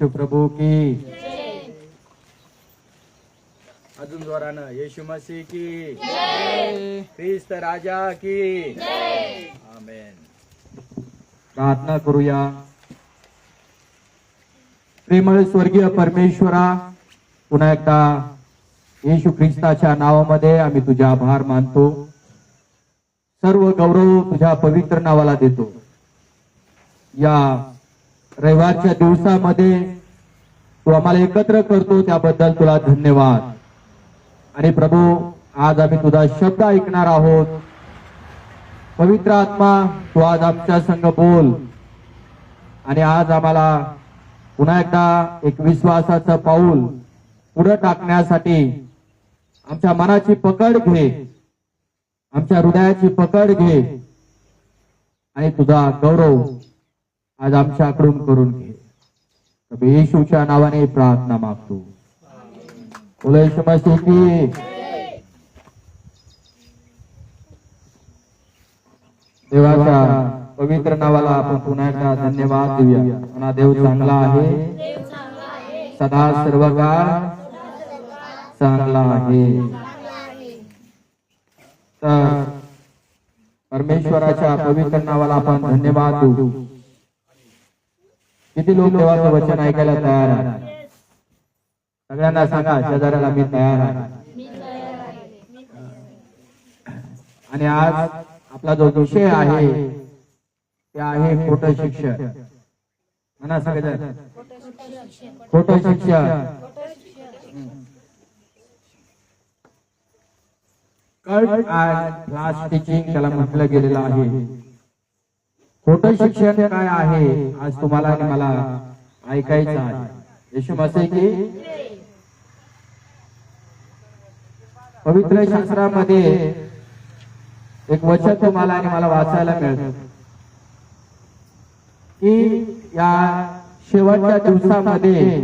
येशू प्रभू की। अजून जोरानं येशू मसीह की। ख्रिस्त राजा की। आमेन. प्रार्थना करूया। प्रेमळ स्वर्गीय परमेश्वरा पुन्हा एकदा येशू ख्रिस्ताच्या नावामध्ये आम्ही तुझे आभार मानतो. सर्व गौरव तुझ्या पवित्र नावाला देतो. या रविवारच्या दिवसामध्ये तू आम्हाला एकत्र करतो त्याबद्दल तुला धन्यवाद. आणि प्रभू आज आम्ही तुझा शब्द ऐकणार आहोत. पवित्र आत्मा तू आज आमच्या संग बोल. आणि आज आम्हाला पुन्हा एकदा एक विश्वासाचं पाऊल पुढे टाकण्यासाठी आमच्या मनाची पकड घे. आमच्या हृदयाची पकड घे. आणि तुझा गौरव आज आमच्याकडून करून घे. येशूच्या नावाने प्रार्थना मागतो. बोला येशू मसीह की. देवाच्या पवित्र नावाला आपण पुन्हा एकदा धन्यवाद देऊया. आणि देव चांगला आहे. सदा सर्व काळ चांगला आहे. तर परमेश्वराच्या पवित्र नावाला आपण धन्यवाद देऊ. किती लोक देवाचं वचन ऐकायला तयार आहे सगळ्यांना सांगा शेजाऱ्याला मी तयार आहे. आणि आज आपला जो विषय आहे ते आहे खोटं शिक्षण. म्हणा सगळेजण. खोटं शिक्षण. कल्ट अँड क्लास टीचिंग त्याला म्हटलं गेलेलं आहे. खोटं शिक्षण काय आहे? आज तुम्हाला आणि मला ऐकायचं आहे. येशू असे की? पवित्र शास्त्रामध्ये एक वचन तुम्हाला आणि मला वाचायला मिळत. की या शेवटच्या दिवसामध्ये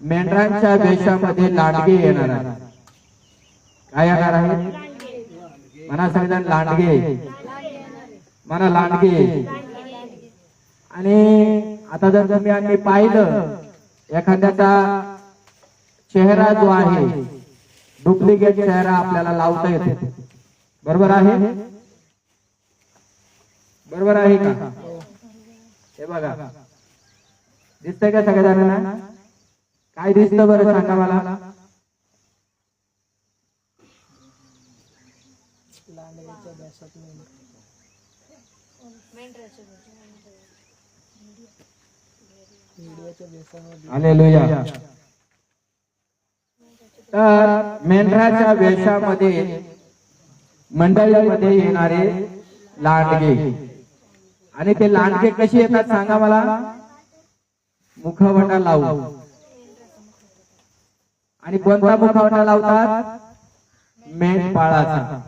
मेंढरांच्या वेशामध्ये लांडगे येणार आहे काय येणार आहे म्हणा सांगितलं लांडगे. म्हणा लांडगे. आणि आता जर तुम्ही आम्ही पाहिलं एखाद्याचा चेहरा जो आहे डुप्लिकेट चेहरा आपल्याला लावता येतो. बरोबर आहे? बरोबर आहे का? हे बघा. दिसतंय का सगळ्या जणांना? काय दिसतं बरं सांगा मला? हालेलुया. तर मेंढराच्या वेशामध्ये मंडळीमध्ये येणारे लांडगे. आणि ते लांडगे कशी येतात सांगा मला? मुखवटा लावू आणि कोणता मुखवटा लावतात? मेंढपाळाचा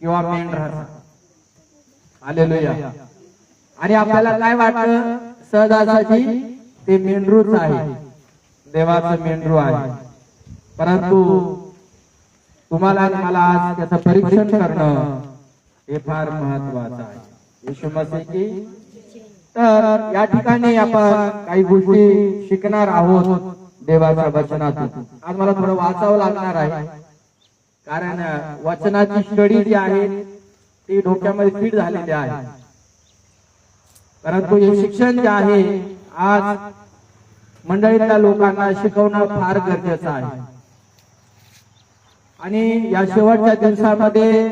किंवा मेंढराचा. हालेलुया. आणि आपल्याला काय वाटतं? सहजासहजी? ते मेंढरूच आहे. देवाचं मेंढरू आहे. परंतु तुम्हाला आणि मला आज त्याचं परीक्षण करणं हे फार महत्वाचं आहे. येशू मसीह की? तर या ठिकाणी आपण काही गोष्टी शिकणार आहोत देवाच्या वचनातून. आज मला थोडं वाचावं लागणार आहे. कारण वचनाची स्टडी जी आहे ती डोक्यामध्ये फिट झालेली आहे. परंतु हे शिक्षण जे आहे आज मंडळीतल्या लोकांना शिकवणं फार गरजेचं आहे. आणि या शेवटच्या दिवसामध्ये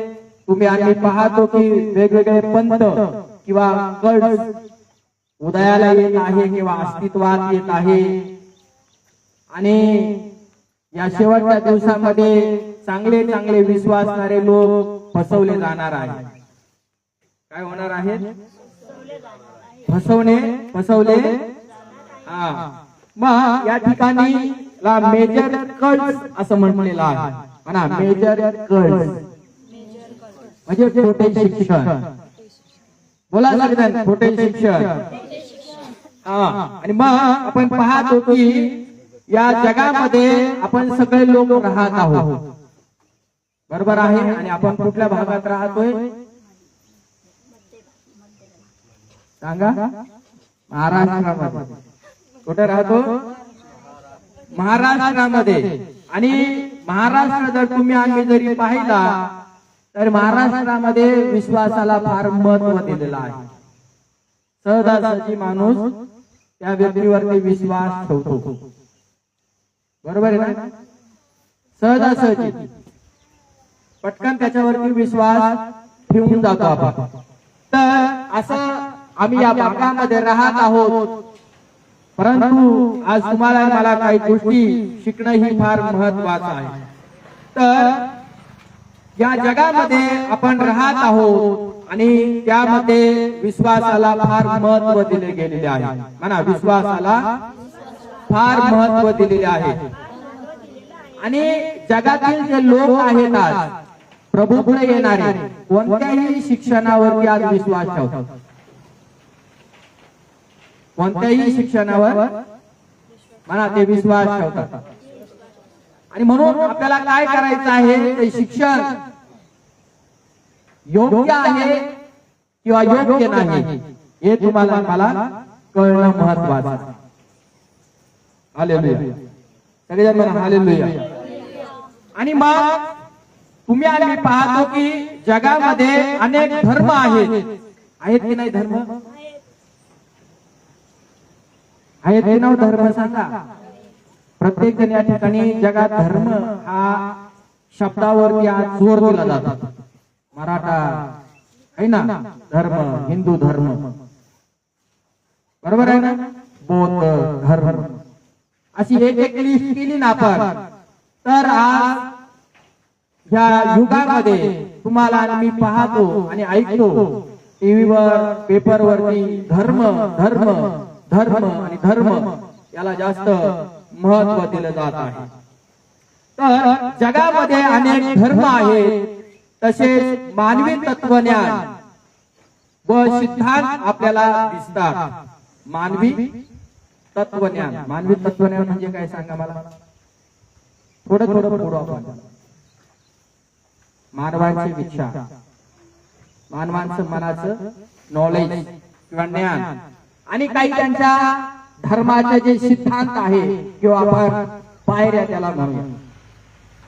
तुम्ही आम्ही पाहतो की वेगवेगळे पंत किंवा गड उदयाला येत आहे किंवा अस्तित्वात येत आहे. आणि या शेवटच्या दिवसामध्ये चांगले चांगले विश्वासणारे लोक फसवले जाणार आहे काय होणार आहे फसवणे? फसवले? मग या ठिकाणी मेजर कट असं म्हटलेलं आहे. म्हणा मेजर कट म्हणजे छोटे शिक्षण. बोला सगळ्यांना छोटे शिक्षण. हा. आणि मग आपण पाहतो की या जगामध्ये आपण सगळे लोक राहत आहोत. बरोबर आहे? आणि आपण कुठल्या भागात राहतोय? सांगा. महाराष्ट्रामध्ये. कुठे राहतो? महाराष्ट्रामध्ये. आणि महाराष्ट्र जर तुम्ही आम्ही जरी पाहिला तर महाराष्ट्रामध्ये विश्वासाला फार महत्त्व दिलेलं आहे. सहजासहजी माणूस त्या व्यक्तीवरती विश्वास ठेवतो. बरोबर आहे ना? सहजासहजी पटकन त्याच्यावरती विश्वास ठेवून जातो आपण. तर असं आम्ही या भागामध्ये राहत आहोत. परंतु आज तुम्हाला मला काही गोष्टी शिकणं ही फार महत्वाचं आहे. तर या जगामध्ये आपण राहत आहोत आणि त्यामध्ये विश्वासाला फार महत्त्व दिले गेलेले आहे. म्हणा विश्वासाला फार महत्त्व दिलेले आहे. आणि जगातील जे लोक आहेत आज प्रभूकडे येणारे कोणत्याही शिक्षणावरती आज विश्वास ठेवतात. कोणत्याही शिक्षणावर म्हणा ते विश्वास ठेवतात. आणि म्हणून आपल्याला काय करायचं आहे ते शिक्षण योग्य आहे किंवा योग्य नाही हे तुम्हाला मला कळणं महत्वाचं. आहे. हालेलुया. आणि मग तुम्ही आम्ही पाहतो की जगामध्ये अनेक धर्म आहेत. आहेत की नाही धर्म? आहे ते नाव धर्म सांगा. प्रत्येक जण या ठिकाणी जगात धर्म हा शब्दावरती आज जोर दिला जातात मराठा आहे ना? धर्म हिंदू धर्म. बरोबर आहे ना? बौद्ध धर्म. अशी एक एक लिस्ट केली ना आपण. तर आज या युगामध्ये तुम्हाला मी पाहतो आणि ऐकतो. टीव्हीवर पेपरवरती धर्म धर्म. धर्म आणि धर्म याला जास्त महत्त्व दिलं जात आहे. तर जगामध्ये अनेक धर्म आहेत तसेच मानवी तत्वज्ञान व सिद्धांत आपल्याला दिसतात. मानवी तत्वज्ञान. मानवी तत्वज्ञान म्हणजे काय सांगा मला? थोडं थोडं पुढं आपण. मानवाचे विचार. मानवांचं मनाचं नॉलेज किंवा ज्ञान. आणि काही त्यांच्या धर्माचे जे सिद्धांत आहे किंवा आपण पायऱ्या त्याला म्हणूया.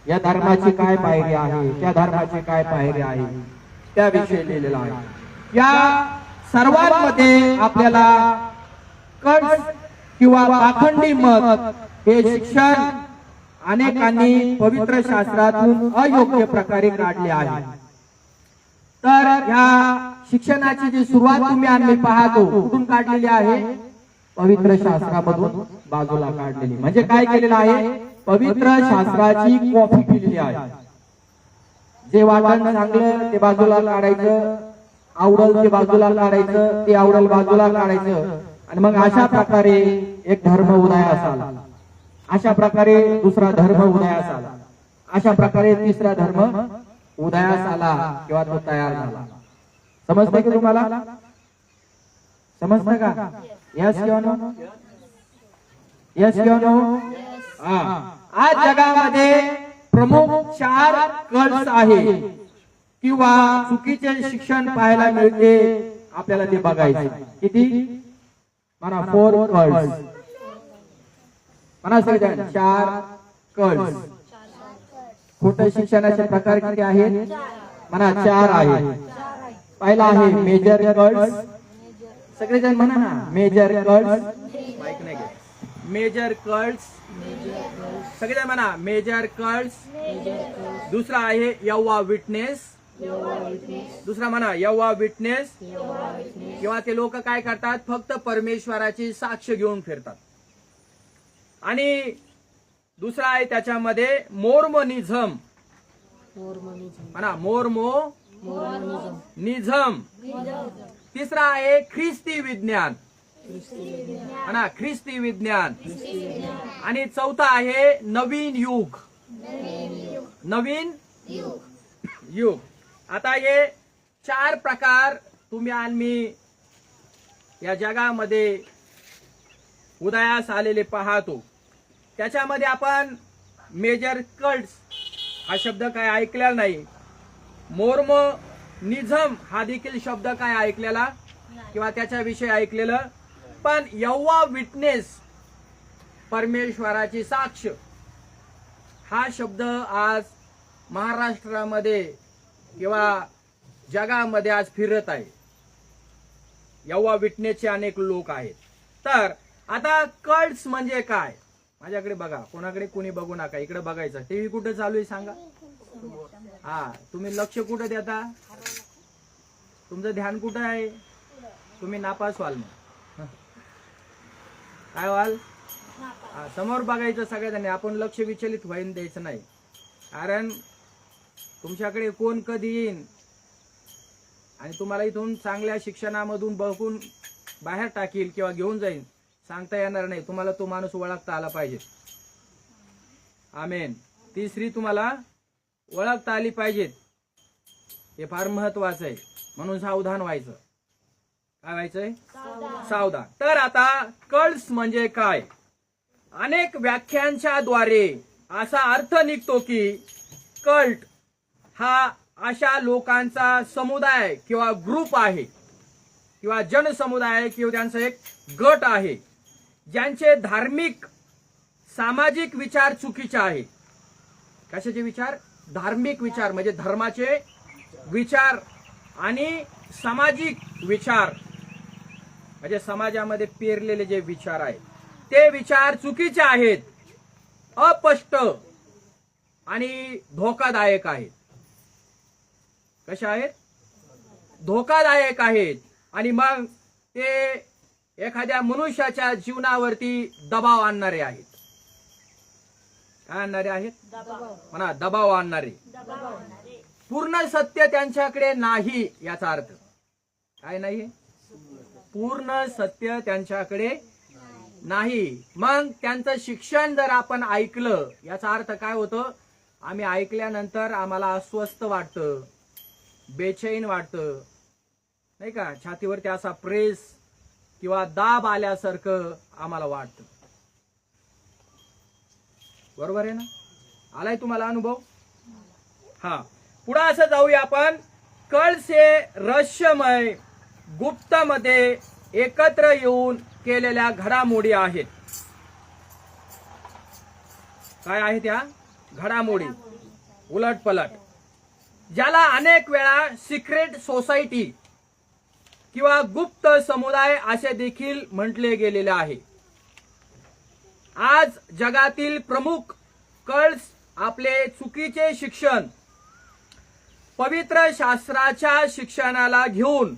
या धर्माची काय पायरी आहे? त्या धर्माची काय पायरी आहे? त्याविषयी लिहिलेलं आहे. या सर्वांमध्ये आपल्याला कट किंवा पाखंडी मत हे शिक्षण अनेकांनी पवित्र शास्त्रातून अयोग्य प्रकारे काढले आहे. तर ह्या शिक्षणाची जी सुरुवात तुम्ही आम्ही पाहतो कुठून काढलेली आहे? पवित्र शास्त्रामधून बाजूला काढलेली. म्हणजे काय केलेलं आहे? पवित्र शास्त्राची कॉफी केलेली आहे. जे वाटण चांगलं ते बाजूला काढायचं. आवडल ते बाजूला काढायचं. ते आवडल बाजूला काढायचं. आणि मग अशा प्रकारे एक धर्म उदयास आला. अशा प्रकारे दुसरा धर्म उदयास आला. अशा प्रकारे तिसरा धर्म उदयास आला किंवा तो तयार झाला. समजतंय की तुम्हाला? समजतं का? यस किंवा नो यस किंवा नो हा. आज जगामध्ये प्रमुख चार कल्स आहे किंवा चुकीचे शिक्षण पाहायला मिळते आपल्याला ते बघायचे. किती? म्हणा फोर कल्स म्हणा सगळ्या चार कल्स खोट शिक्षणाचे प्रकार किती आहेत? म्हणा चार आहेत. पहिला आहे मेजर कल्स. सगळेजण म्हणा ना मेजर घेत. मेजर कर्ल्स सगळेजण म्हणा मेजर कर्ल्स दुसरा आहे यव्वा विटनेस. दुसरा म्हणा यव्वा विटनेस. किंवा ते लोक काय करतात फक्त परमेश्वराची साक्ष घेऊन फिरतात. आणि दुसरा आहे त्याच्यामध्ये मोर्मनिझम. म्हणा मोर्मो निझम. तिसरा आहे ख्रिस्ती विज्ञान. म्हणा ख्रिस्ती विज्ञान. आणि चौथा आहे नवीन युग. नवीन युग. आता हे चार प्रकार तुम्ही आणि मी या जगामध्ये उदयास आलेले पाहतो. त्याच्यामध्ये आपण मेजर कल्ट्स हा शब्द काय ऐकलेला नाही. मोर्म निझम हा देखील शब्द काय ऐकलेला? किंवा त्याच्याविषयी ऐकलेलं? पण यव्वा विटनेस परमेश्वराची साक्ष. हा शब्द आज महाराष्ट्रामध्ये किंवा जगामध्ये आज फिरत आहे. यव्वा विटनेसचे अनेक लोक आहेत. तर आता कल्ट्स म्हणजे काय? माझ्याकडे बघा. कोणाकडे कोणी बघू नका. इकडे बघायचं. टीव्ही कुठे चालू आहे सांगा? हा तुम्ही लक्ष कुठं देता? तुमचं ध्यान कुठं आहे? तुम्ही नापास व्हाल मग. काय व्हाल? समोर बघायचं सगळ्यांनी आपण लक्ष विचलित व्हायन द्यायचं नाही. कारण तुमच्याकडे कोण कधी येईन? आणि तुम्हाला इथून चांगल्या शिक्षणामधून बघून बाहेर टाकील किंवा घेऊन जाईल सांगता येणार नाही. तुम्हाला तो माणूस ओळखता आला पाहिजे. आमेन. ती स्त्री तुम्हाला ओळखता आली पाहिजेत. हे फार महत्वाचं आहे. म्हणून सावधान व्हायचं. काय व्हायचंय? सावधान. तर आता कल्स म्हणजे काय? अनेक व्याख्यांच्या द्वारे असा अर्थ निघतो की कल्ट हा अशा लोकांचा समुदाय किंवा ग्रुप आहे. किंवा जनसमुदाय किंवा त्यांचा एक गट आहे. ज्यांचे धार्मिक सामाजिक विचार चुकीचे आहेत. कशाचे विचार? धार्मिक विचार म्हणजे धर्माचे विचार आणि सामाजिक विचार. म्हणजे समाजामध्ये पेरलेले जे विचार आहेत ते विचार चुकीचे आहेत अस्पष्ट आणि धोकादायक आहेत. कशा आहेत? धोकादायक आहेत. आणि मग ते एखाद्या मनुष्याच्या जीवनावरती दबाव आणणारे आहेत. काय आणणारे आहेत? म्हणा दबाव आणणारे. पूर्ण सत्य त्यांच्याकडे नाही याचा अर्थ. काय नाही? पूर्ण सत्य त्यांच्याकडे नाही. मग त्यांचं शिक्षण जर आपण ऐकलं याचा अर्थ काय होतं? आम्ही ऐकल्यानंतर आम्हाला अस्वस्थ वाटतं बेचैन वाटतं. नाही का? छातीवरती असा प्रेस किंवा दाब आल्यासारखं आम्हाला वाटतं. बरोबर आहे ना? आलाय तुम्हाला अनुभव? हा. पुढे असं जाऊया आपण. कळसे रहस्यमय गुप्तमध्ये एकत्र येऊन केलेल्या घडामोडी आहेत. काय आहे त्या घडामोडी. उलट पलट ज्याला अनेक वेळा सिक्रेट सोसायटी किंवा गुप्त समुदाय असे देखील म्हटले गेलेले आहे. आज जगातील प्रमुख कल्स आपले चुकीचे शिक्षण. पवित्र शास्त्राच्या शिक्षणाला घेऊन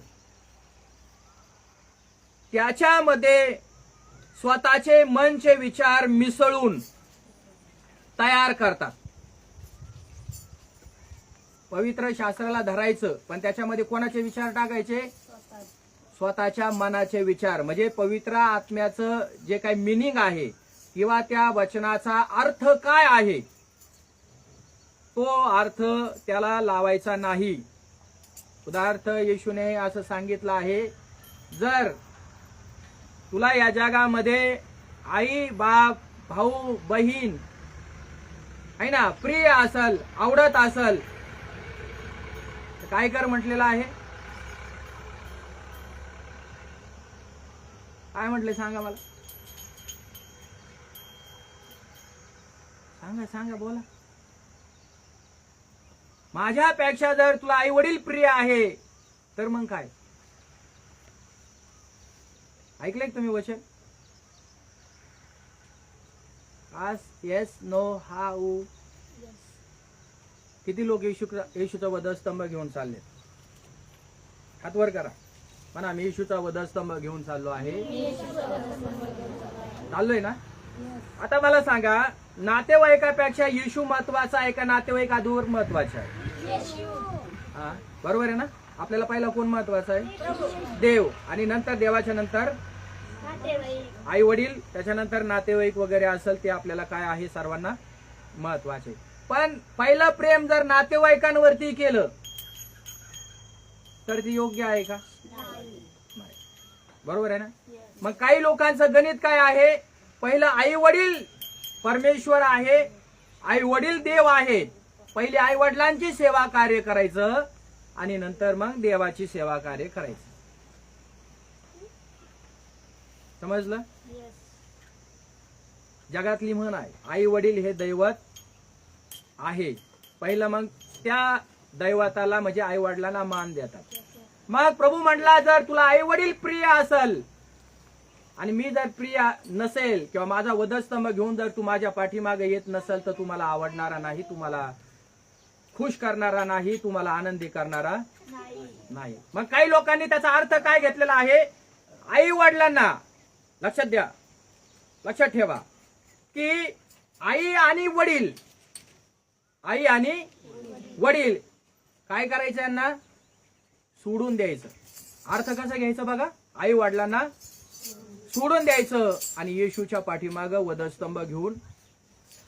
त्याच्यामध्ये स्वतःचे मनचे विचार मिसळून तयार करतात. पवित्र शास्त्राला धरायचं पण त्याच्यामध्ये कोणाचे विचार टाकायचे? स्वतःच्या मनाचे विचार. म्हणजे पवित्र आत्म्याचं जे काही मिनिंग आहे किंवा त्या वचनाचा अर्थ काय आहे? तो अर्थ त्याला लावायचा नाही. उदाहरणार्थ येशूने असं सांगितलं आहे जर तुला या जगामध्ये आई बाप भाऊ बहीण आहे ना प्रिय असल आवडत असल काय कर म्हटलेलं आहे? काय म्हटले सांगा मला? सांगा सांगा बोला. माझ्यापेक्षा जर तुला आई वडील प्रिय आहे तर मग काय? ऐकलंय तुम्ही वचन? आस येस नो हा उ किती लोक येशू येशूचा वधस्तंभ घेऊन चालले हात वर करा. म्हणा मी येशूचा वधस्तंभ घेऊन चाललो आहे. चाललोय ना? आता मला सांगा नातेवाईकापेक्षा येशू महत्त्वाचा आहे का नातेवाईक अधूर महत्त्वाचा आहे? हा? बरोबर आहे ना? आपल्याला पहिला कोण महत्त्वाचा आहे? देव. आणि नंतर देवाच्या नंतर आई वडील त्याच्यानंतर नातेवाईक वगैरे असेल ते आपल्याला काय आहे? सर्वांना महत्त्वाचे. पण पहिलं प्रेम जर नातेवाईकांवरती केलं तर ते योग्य आहे का. बरोबर आहे ना? मग काही लोकांचं गणित काय आहे? पहिलं आई वडील परमेश्वर आहे आई वडील देव आहेत पहिले आई वडिलांची सेवा कार्य करायचं आणि नंतर मग देवाची सेवा कार्य करायचं. समजलं? जगातली म्हण आहे आई वडील हे दैवत आहे. पहिलं मग त्या दैवताला म्हणजे आई वडिलांना मान देतात. मग प्रभू म्हटला जर तुला आई वडील प्रिय असल आणि मी जर प्रिया नसेल किंवा माझा वधस्तंभ घेऊन जर तू माझ्या पाठीमागे येत नसेल तर तुम्हाला आवडणारा नाही तुम्हाला खुश करणारा नाही तुम्हाला आनंदी करणारा नाही. मग काही लोकांनी त्याचा अर्थ काय घेतलेला आहे? आई वडिलांना लक्षात द्या लक्षात ठेवा की आई आणि वडील आई आणि वडील काय करायचं यांना? सोडून द्यायचं. अर्थ कसा घ्यायचा बघा? आई वडिलांना सोडून द्यायचं आणि येशूच्या पाठीमाग वधस्तंभ घेऊन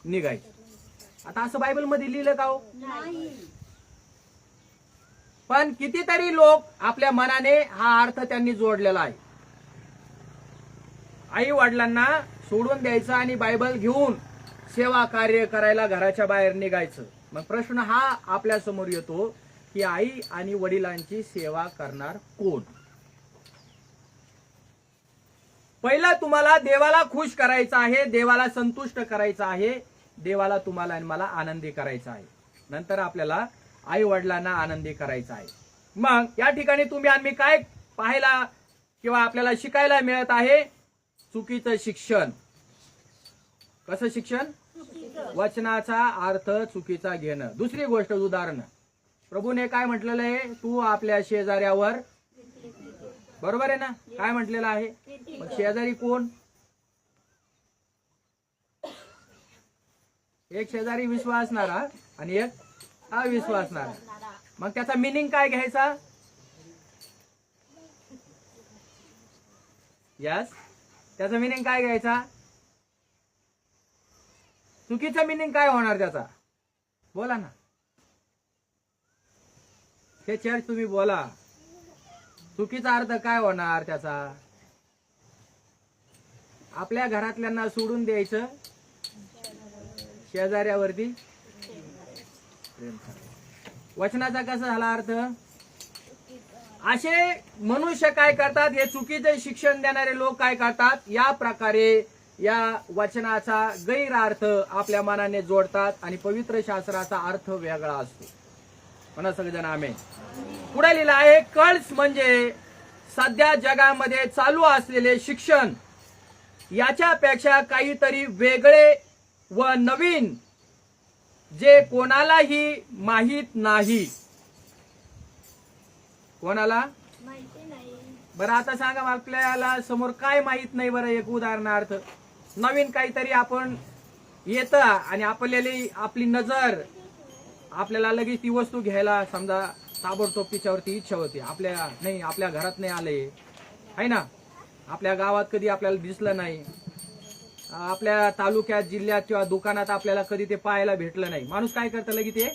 निघायचं. आता असं बायबलमध्ये लिहिलं का हो? पण कितीतरी लोक आपल्या मनाने हा अर्थ त्यांनी जोडलेला आहे. आई वडिलांना सोडून द्यायचं आणि बायबल घेऊन सेवा कार्य करायला घराच्या बाहेर निघायचं. मग प्रश्न हा आपल्यासमोर येतो की आई आणि वडिलांची सेवा करणार कोण? पहिलं तुम्हाला देवाला खुश करायचं आहे देवाला संतुष्ट करायचं आहे देवाला तुम्हाला आणि मला आनंदी करायचं आहे. नंतर आपल्याला आई वडिलांना आनंदी करायचं आहे. मग या ठिकाणी तुम्ही आणि काय पाहायला किंवा आपल्याला शिकायला मिळत आहे? चुकीचं शिक्षण. कसं शिक्षण? वचनाचा अर्थ चुकीचा घेणं. दुसरी गोष्ट उदाहरण. प्रभूने काय म्हटलेलं आहे? तू आपल्या शेजाऱ्यावर बरोबर आहे ना? काय म्हटलेलं आहे? मग शेजारी कोण? एक शेजारी विश्वासणारा आणि एक अविश्वासणारा मग त्याचा मिनिंग काय घ्यायचा? यस त्याचा मिनिंग काय घ्यायचा? चुकीचा मिनिंग काय होणार त्याचा? बोला ना. हे चर्च तुम्ही बोला. चुकीचा अर्थ काय होणार त्याचा? आपल्या घरातल्यांना सोडून द्यायचं? शेजाऱ्यावरती? वचनाचा कसा झाला अर्थ? असे मनुष्य काय करतात? हे चुकीचे शिक्षण देणारे लोक काय करतात? या प्रकारे या वचनाचा गैरअर्थ आपल्या मनाने जोडतात आणि पवित्र शास्त्राचा अर्थ वेगळा असतो. म्हणा सगळेजण आम्ही पुढे लिहिलं आहे कळस म्हणजे सध्या जगामध्ये चालू असलेले शिक्षण. याच्यापेक्षा काहीतरी वेगळे व नवीन जे कोणालाही माहीत नाही. कोणाला? बरं आता सांगा आपल्याला समोर काय माहीत नाही बरं एक उदाहरणार्थ. नवीन काहीतरी आपण येत आणि आपल्याला आपली नजर आपल्याला लगेच ती वस्तू घ्यायला समजा ताबडतोब तिच्यावरती इच्छा होती. आपल्या नाही आपल्या घरात नाही आले. आहे ना? आपल्या गावात कधी आपल्याला दिसलं नाही. आपल्या तालुक्यात जिल्ह्यात किंवा दुकानात आपल्याला कधी ते पाहायला भेटलं नाही. माणूस काय करतं लगी ते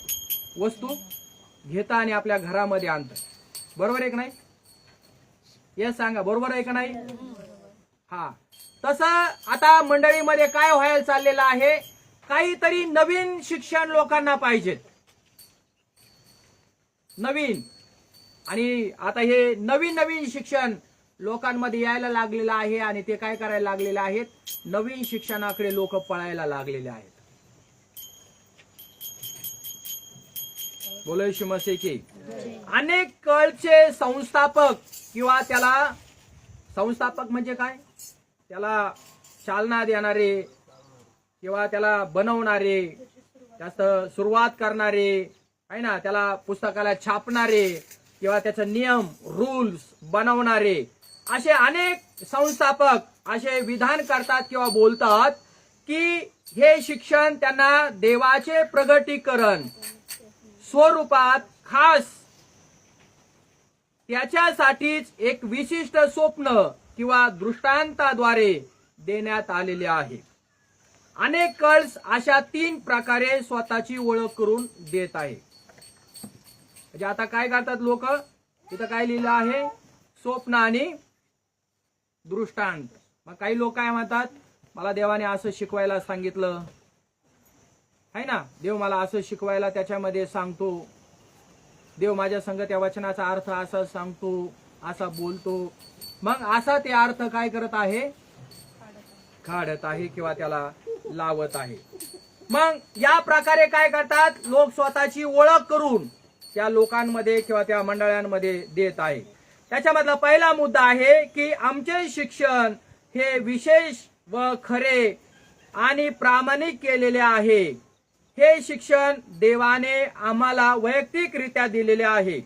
वस्तू घेता आणि आपल्या घरामध्ये आणतं. बरोबर आहे का नाही? हे सांगा बरोबर आहे का नाही? हा. तसं आता मंडळीमध्ये काय व्हायला चाललेलं आहे? काहीतरी नवीन शिक्षण लोकांना पाहिजेत. नवीन. आणि आता हे नवीन नवीन शिक्षण लोकांमध्ये यायला लागलेलं आहे आणि ते काय करायला लागलेले आहेत? नवीन शिक्षणाकडे लोक पळायला लागलेले आहेत. बोलो शिमसे की अनेक कळचे संस्थापक किंवा त्याला संस्थापक म्हणजे काय? त्याला चालना देणारे किंवा त्याला बनवणारे जास्त सुरुवात करणारे आहे ना त्याला पुस्तकाला छापणारे किंवा त्याचा नियम रूल्स बनवणारे असे अनेक संस्थापक असे विधान करतात किंवा बोलतात की हे शिक्षण त्यांना देवाचे प्रगटीकरण स्वरूपात खास त्याच्यासाठीच एक विशिष्ट स्वप्न किंवा दृष्टांताद्वारे देण्यात आलेले आहे. अनेक कळस अशा तीन प्रकारे स्वतःची ओळख करून देत आहे म्हणजे आता काय करतात लोक? तिथं काय लिहिलं आहे? स्वप्न आणि दृष्टांत. मग काही लोक काय म्हणतात? मला देवाने असं शिकवायला सांगितलं. आहे ना? देव मला असं शिकवायला त्याच्यामध्ये सांगतो. देव माझ्या संग त्या वचनाचा अर्थ असा सांगतो असा बोलतो. मग असा ते अर्थ काय करत आहे? काढत आहे किंवा त्याला लावत आहे. मग या प्रकारे काय करतात? लोक स्वतःची ओळख करून त्या लोकांमध्ये किंवा त्या मंडळांमध्ये देत आहे. त्याच्यामधला पहिला मुद्दा आहे की आमचे शिक्षण हे विशेष व खरे आणि प्रामाणिक केलेले आहे. हे शिक्षण देवाने आम्हाला वैयक्तिकरित्या दिलेले आहे.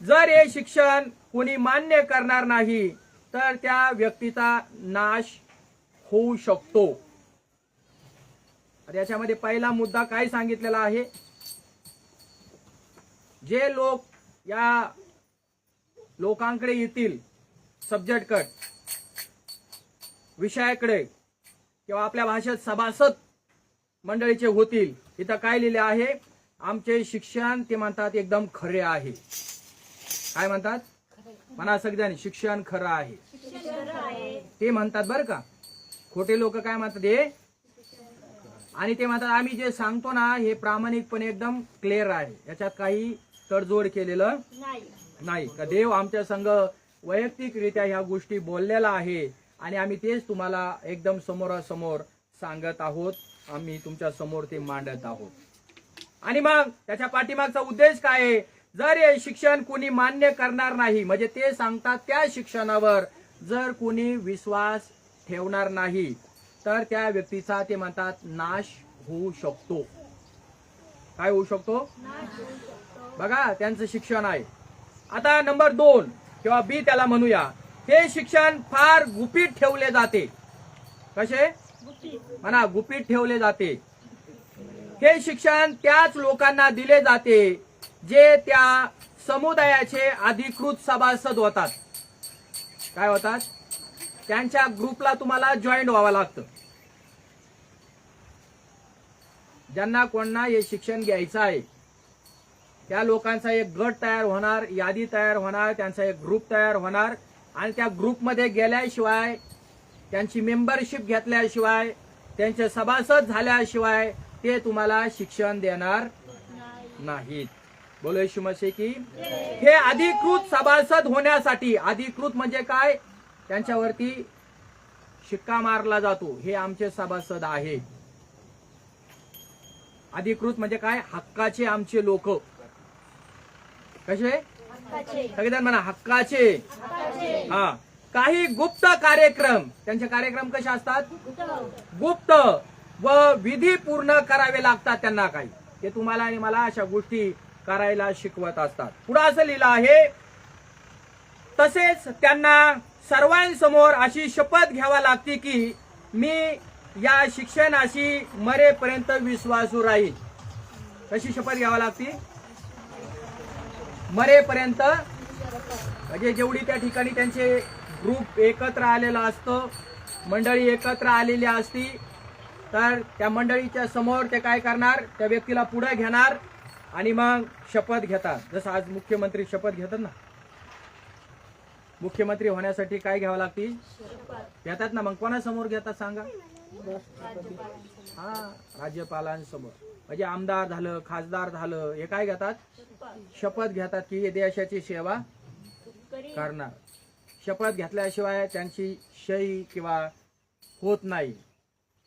जर हे शिक्षण कुणी मान्य करणार नाही तर त्या व्यक्तीचा नाश होऊ शकतो. याच्यामध्ये पहिला मुद्दा काय सांगितलेला आहे? जे लोक या लोकांकडे येतील सब्जेक्ट कट विषयाकडे किंवा आपल्या भाषेत सभासद मंडळीचे होतील इथं काय लिहिले आहे? आमचे शिक्षण ते म्हणतात एकदम खरे आहे. काय म्हणतात? म्हणा सगळ्यांनी शिक्षण खरं आहे. ते म्हणतात बरं का? खोटे लोक काय म्हणतात हे? आणि ते म्हणतात आम्ही जे सांगतो ना हे प्रामाणिकपणे एकदम क्लिअर आहे. याच्यात काही तडजोड केलेलं नाही. का देव आमच्या संघ वैयक्तिकरित्या ह्या गोष्टी बोललेला आहे आणि आम्ही तेच तुम्हाला एकदम समोरासमोर सांगत आहोत. आम्ही तुमच्यासमोर ते मांडत आहोत. आणि मग त्याच्या पाठीमागचा उद्देश काय आहे? जर हे शिक्षण कोणी मान्य करणार नाही म्हणजे ते सांगतात त्या शिक्षणावर जर कोणी विश्वास ठेवणार नाही तर त्या व्यक्तीचा ते म्हणतात नाश होऊ शकतो. काय होऊ शकतो. बघा त्यांचं शिक्षण आहे. आता नंबर दोन किंवा बी त्याला म्हणूया. हे शिक्षण फार गुपित ठेवले जाते. कसे? म्हणा गुपित ठेवले जाते. हे शिक्षण त्याच लोकांना दिले जाते जे त्या समुदायाचे अधिकृत सभासद होतात. काय होतात? त्यांच्या ग्रुपला तुम्हाला जॉईन व्हावं लागतं. ज्यांना कोणना हे शिक्षण घ्यायचं आहे. त्या लोकांचा एक गट तयार होणार यादी तयार होणार त्यांचा एक ग्रुप तयार होणार. आणि त्या ग्रुपमध्ये गेल्याशिवाय त्यांची मेंबरशिप घेतल्याशिवाय त्यांचे सभासद झाल्याशिवाय ते तुम्हाला शिक्षण देणार नाहीत. बोलो येशू की हे अधिकृत सभासद होण्यासाठी अधिकृत म्हणजे काय? त्यांच्यावरती शिक्का मारला जातो. हे आमचे सभासद आहे अधिकृत म्हणजे काय? हक्काचे आमचे लोक. कसे? सगळेजण म्हणा हक्काचे. हा. काही गुप्त कार्यक्रम त्यांचे कार्यक्रम कसे असतात? गुप्त. व विधी पूर्ण करावे लागतात त्यांना काही. ते तुम्हाला आणि मला अशा गोष्टी करायला शिकवत असतात. पुढे असं लिहिलं आहे तसेच त्यांना सर्वांसमोर अशी शपथ घ्यावा लागते की मी या शिक्षणाशी मरेपर्यंत विश्वासू राहील कशी शपथ घ्यावी लागते? मरेपर्यंत म्हणजे जेवढी त्या ठिकाणी त्यांचे ग्रुप एकत्र आलेलं असतं मंडळी एकत्र आलेली असती तर त्या मंडळीच्या समोर ते काय करणार? त्या व्यक्तीला पुढे घेणार आणि मग शपथ घेतात. जसं आज मुख्यमंत्री शपथ घेतात ना? मुख्यमंत्री होण्यासाठी काय घ्यावं लागतील? घेतात ना मग. कोणासमोर घेतात सांगा? हा राज्यपालांसमोर. म्हणजे आमदार झालं खासदार झालं हे काय घेतात? शपथ घेतात की हे देशाची सेवा करणार. शपथ घेतल्याशिवाय त्यांची शही किंवा होत नाही.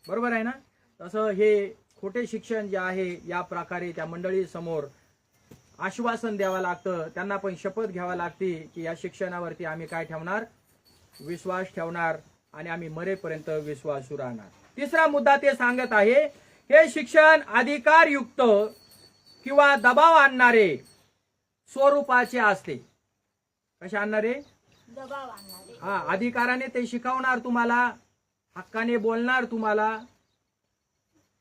बरोबर आहे ना? तसं हे खोटे शिक्षण जे आहे या प्रकारे त्या मंडळी समोर आश्वासन द्यावं लागतं. त्यांना पण शपथ घ्यावी लागते की या शिक्षणावरती आम्ही काय ठेवणार? विश्वास ठेवणार आणि आम्ही मरेपर्यंत विश्वासू राहणार. तिसरा मुद्दा ते सांगत आहे हे शिक्षण अधिकारयुक्त किंवा दबाव आणणारे स्वरूपाचे असते. कसे आणणारे? हा अधिकाराने ते शिकवणार तुम्हाला हक्काने बोलणार तुम्हाला.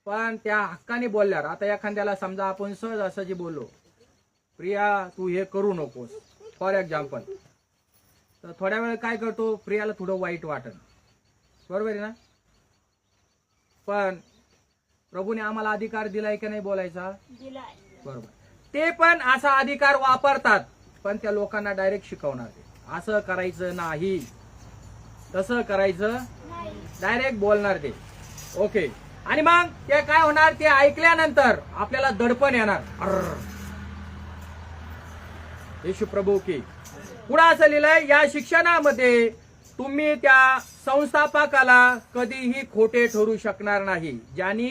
पण त्या हक्काने बोलल्यावर आता एखाद्याला समजा आपण सहज असं जे बोललो प्रिया तू हे करू नकोस. फॉर एक्झाम्पल तर थोड्या वेळ काय करतो? प्रियाला थोडं वाईट वाटत बरोबर आहे ना? पण प्रभूने आम्हाला अधिकार दिलाय का नाही बोलायचा? बरोबर. ते पण असा अधिकार वापरतात पण त्या लोकांना डायरेक्ट शिकवणार. असं करायचं नाही. तसं करायचं डायरेक्ट बोलणार ते. ओके आणि मग ते काय होणार? ते ऐकल्यानंतर आपल्याला दडपण येणार. येशू प्रभू की. पुढे असं लिहिलंय या शिक्षणामध्ये तुम्ही त्या संस्थापकाला कधीही खोटे ठरू शकणार नाही. ज्यांनी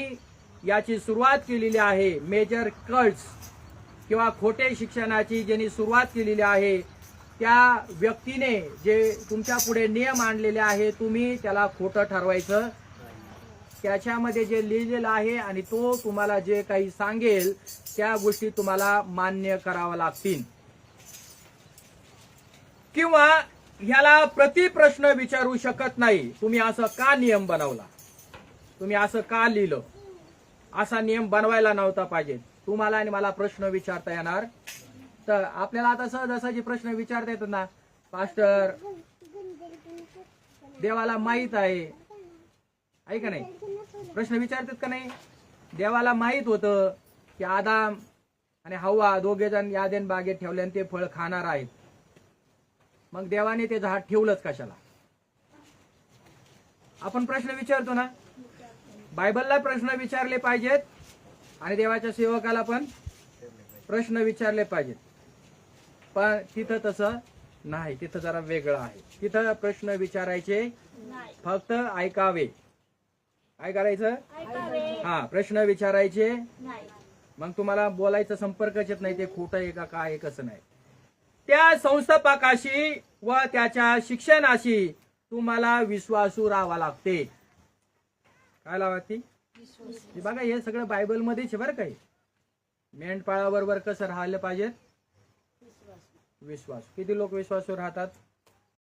याची सुरुवात केलेली आहे मेजर कल्ट्स किंवा खोटे शिक्षणाची ज्यांनी सुरुवात केलेली आहे त्या व्यक्तीने जे तुमच्यापुढे नियम आणलेले आहे तुम्ही त्याला खोटं ठरवायचं. त्याच्यामध्ये जे लिहिलेलं आहे आणि तो तुम्हाला जे काही सांगेल त्या गोष्टी तुम्हाला मान्य कराव्या लागतील. किंवा ह्याला प्रतिप्रश्न विचारू शकत नाही. तुम्ही असं का नियम बनवला? तुम्ही असं का लिहिलं? असा नियम बनवायला नव्हता पाहिजे. तुम्हाला आणि मला प्रश्न विचारता येणार? तर आपल्याला आता सहजासहजी प्रश्न विचारता येतात ना. पास्टर देवाला माहीत आहे. आहे का नाही? प्रश्न विचारतात का नाही? देवाला माहीत होतं की आदाम आणि हवा दोघे जण यादेन बागेत ठेवल्याने ते फळ खाणार आहेत. मग देवाने ते झाड ठेवलंच कशाला? आपण प्रश्न विचारतो ना? बायबलला प्रश्न विचारले पाहिजेत आणि देवाच्या सेवकाला पण प्रश्न विचारले पाहिजेत. पण तिथं तसं नाही तिथं जरा वेगळं आहे. तिथं प्रश्न विचारायचे फक्त ऐकावे. काय करायचं? हा प्रश्न विचारायचे. मग तुम्हाला बोलायचा संपर्कच येत नाही ते खोटं आहे का काय आहे कसं नाही. त्या संस्थापकाशी व त्याच्या शिक्षणाशी तुम्हाला विश्वासू राहावा लागते. काय लागते बघा हे सगळं बायबल मध्येच बरं काही मेंढपाळाबरोबर कसं राहिलं पाहिजे? विश्वास. किती लोक विश्वासू राहतात?